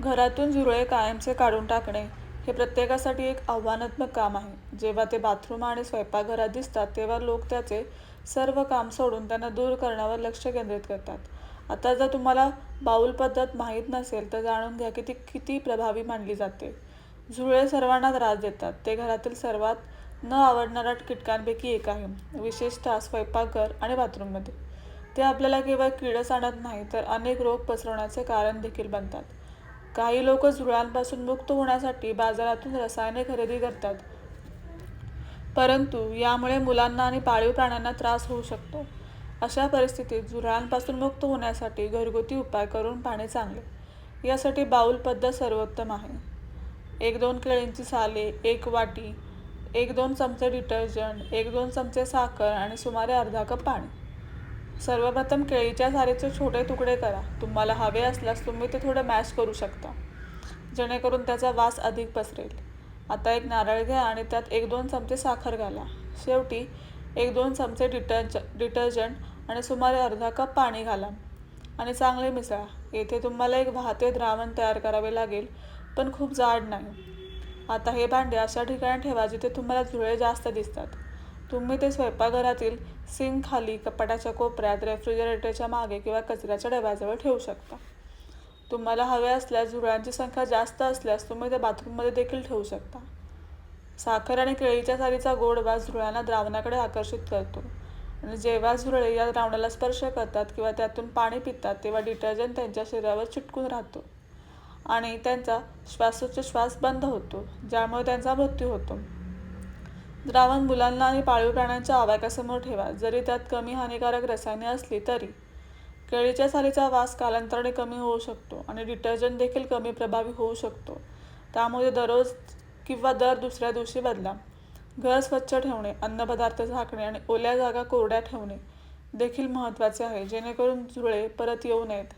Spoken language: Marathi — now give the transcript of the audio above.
घरातून झुरळे कायमचे काढून टाकणे हे प्रत्येकासाठी एक आव्हानात्मक काम आहे. जेव्हा ते बाथरूम आणि स्वयंपाकघरात दिसतात तेव्हा लोक त्याचे सर्व काम सोडून त्यांना दूर करण्यावर लक्ष केंद्रित करतात. आता जर तुम्हाला बाऊल पद्धत माहीत नसेल तर जाणून घ्या की ती किती प्रभावी मानली जाते. झुरळे सर्वांना त्रास देतात. ते घरातील सर्वात न आवडणाऱ्या कीटकांपैकी एक आहे. विशेषतः स्वयंपाकघर आणि बाथरूममध्ये. ते आपल्याला केवळ किडस आणत नाही तर अनेक रोग पसरवण्याचे कारण देखील बनतात. काही लोक झुरळांपासून मुक्त होण्यासाठी बाजारातून रसायने खरेदी करतात. परंतु यामुळे मुलांना आणि पाळीव प्राण्यांना त्रास होऊ शकतो. अशा परिस्थितीत झुरळांपासून मुक्त होण्यासाठी घरगुती उपाय करून पाहणे चांगले. यासाठी बाऊल पद्धत सर्वोत्तम आहे. एक दोन केळींची साले एक वाटी एक दोन चमचे डिटर्जंट एक दोन चमचे साखर आणि सुमारे अर्धा कप पाणी. सर्वप्रथम केळीच्या सालीचे छोटे तुकडे करा. तुम्हाला हवे असल्यास तुम्ही ते थोडे मॅश करू शकता. जेणेकरून त्याचा वास अधिक पसरेल. आता एक नारळ घ्या आणि त्यात एक दोन चमचे साखर घाला. शेवटी एक दोन चमचे डिटर्ज डिटर्जंट आणि सुमारे अर्धा कप पाणी घाला आणि चांगले मिसळा. येथे तुम्हाला एक वाहते द्रावण तयार करावे लागेल पण खूप जाड नाही. आता हे भांडे अशा ठिकाणी ठेवा जिथे तुम्हाला झुळे जास्त दिसतात. तुम्ही ते स्वयंपाकघरातील सिंक खाली कपाटाच्या कोपऱ्यात रेफ्रिजरेटरच्या मागे किंवा कचऱ्याच्या डब्याजवळ ठेवू शकता. तुम्हाला हवे असल्यास झुरळांची संख्या जास्त असल्यास तुम्ही ते बाथरूममध्ये देखील ठेवू शकता. साखर आणि केळीच्या सालीचा गोड वास झुरळांना द्रावणाकडे आकर्षित करतो. आणि जेव्हा झुरळे या द्रावणाला स्पर्श करतात किंवा त्यातून पाणी पितात तेव्हा डिटर्जंट त्यांच्या शरीरावर चिटकून राहतो. आणि त्यांचा श्वासोच्छ्वास बंद होतो ज्यामुळे त्यांचा मृत्यू होतो. द्रावण मुलांना आणि पाळीव प्राण्यांच्या आवाक्यासमोर ठेवा. जरी त्यात कमी हानिकारक रसायने असली तरी केळीच्या सालीचा वास कालांतराने कमी होऊ शकतो आणि डिटर्जंट देखील कमी प्रभावी होऊ शकतो. त्यामुळे दररोज किंवा दर दुसऱ्या दिवशी बदला. घर स्वच्छ ठेवणे अन्नपदार्थ झाकणे आणि ओल्या जागा कोरड्या ठेवणे देखील महत्त्वाचे आहे. जेणेकरून झुळे परत येऊ नयेत.